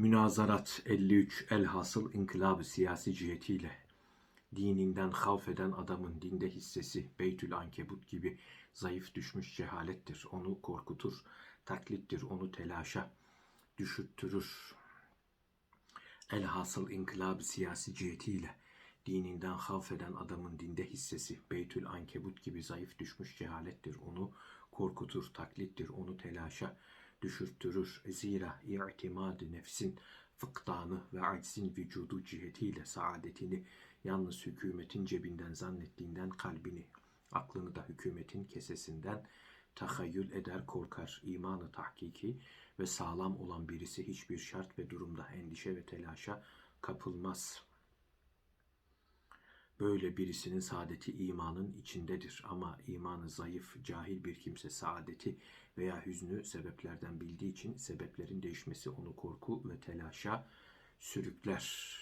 Münazarat 53 Elhasıl inkılabı siyasi cihetiyle dininden havf eden adamın dinde hissesi Beytül Ankebut gibi zayıf düşmüş cehalettir. Onu korkutur, taklittir, onu telaşa düşürttürür. Elhasıl inkılabı siyasi cihetiyle dininden havf eden adamın dinde hissesi Beytül Ankebut gibi zayıf düşmüş cehalettir. Onu korkutur, taklittir, onu telaşa düşürttürür. Zira i'timadı nefsin fıktanı ve aczin vücudu cihetiyle saadetini yalnız hükümetin cebinden zannettiğinden kalbini, aklını da hükümetin kesesinden tahayyül eder korkar. İmanı tahkiki ve sağlam olan birisi hiçbir şart ve durumda endişe ve telaşa kapılmaz.'' Böyle birisinin saadeti imanın içindedir ama imanı zayıf, cahil bir kimse saadeti veya hüznü sebeplerden bildiği için sebeplerin değişmesi onu korku ve telaşa sürükler.